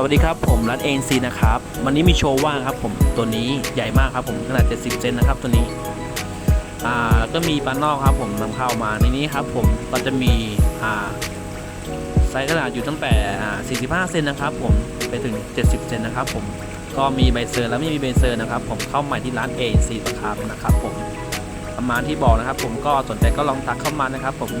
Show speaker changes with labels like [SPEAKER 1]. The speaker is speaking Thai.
[SPEAKER 1] สวัสดีครับผมร้านเอ็นซีนะครับ วันนี้มีโชว์ว่างครับผมตัวนี้ใหญ่มากครับผมขนาด 70 เซนนะครับตัวนี้อ่าก็มีปลานอกครับผมนำเข้ามาในนี้ครับผมก็จะมีอ่าไซส์ขนาดอยู่ตั้งแต่อ่า45 เซนนะครับผมไปถึง 70 เซนนะครับผมก็มีใบเซอร์และไม่มีใบเซอร์นะครับ ผมเข้าใหม่ที่ร้านเอ็นซีนะครับนะครับผมประมาณที่บอกนะครับ ผมก็สนใจก็ลองทักเข้ามานะครับผม